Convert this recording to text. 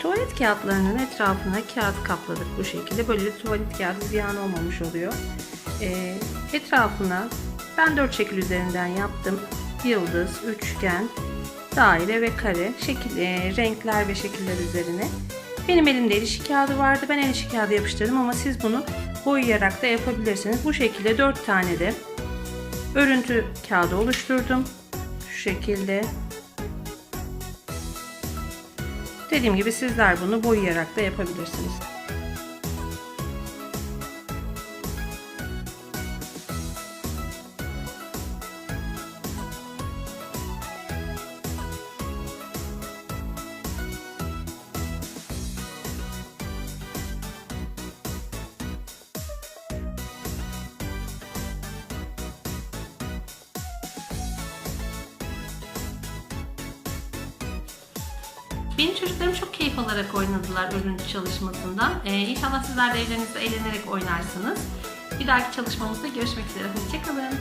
Tuvalet kağıtlarının etrafına kağıt kapladık bu şekilde. Böylece tuvalet kağıdı ziyan olmamış oluyor. Ee, etrafına ben dört şekil üzerinden yaptım. Yıldız, üçgen, daire ve kare şekil, e, renkler ve şekiller üzerine. Benim elimde el işi kağıdı vardı. Ben el işi kağıdı yapıştırdım ama siz bunu boyayarak da yapabilirsiniz. Bu şekilde dört tane de örüntü kağıdı oluşturdum. Şu şekilde. Dediğim gibi sizler bunu boyayarak da yapabilirsiniz. Benim çocuklarım çok keyif alarak oynadılar örüntü çalışmasından. Ee, inşallah sizler de evlerinizde eğlenerek oynarsınız. Bir dahaki çalışmamızda görüşmek üzere. Hoşçakalın.